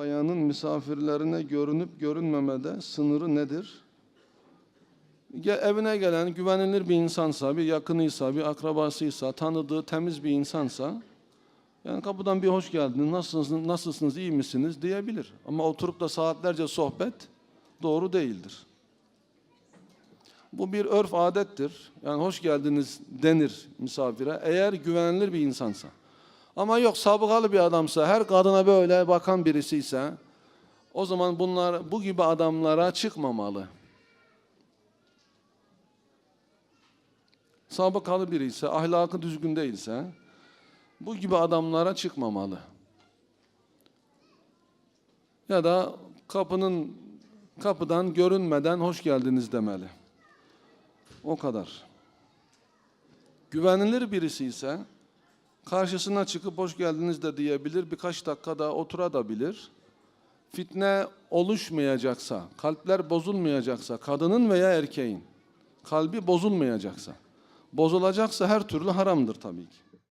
bayanın misafirlerine görünüp görünmemede sınırı nedir? Evine gelen güvenilir bir insansa, bir yakınıysa, bir akrabasıysa, tanıdığı temiz bir insansa yani kapıdan bir hoş geldiniz, nasılsınız, nasılsınız, iyi misiniz diyebilir. Ama oturup da saatlerce sohbet doğru değildir. Bu bir örf adettir. Yani hoş geldiniz denir misafire eğer güvenilir bir insansa. Ama yok sabıkalı bir adamsa, her kadına böyle bakan birisi ise o zaman bunlar bu gibi adamlara çıkmamalı. Sabıkalı biri ise, ahlakı düzgün değilse bu gibi adamlara çıkmamalı. Ya da kapının kapıdan görünmeden hoş geldiniz demeli. O kadar. Güvenilir birisi ise karşısına çıkıp hoş geldiniz de diyebilir. Birkaç dakika daha oturabilir. Fitne oluşmayacaksa, kalpler bozulmayacaksa, kadının veya erkeğin kalbi bozulmayacaksa, bozulacaksa her türlü haramdır tabii ki.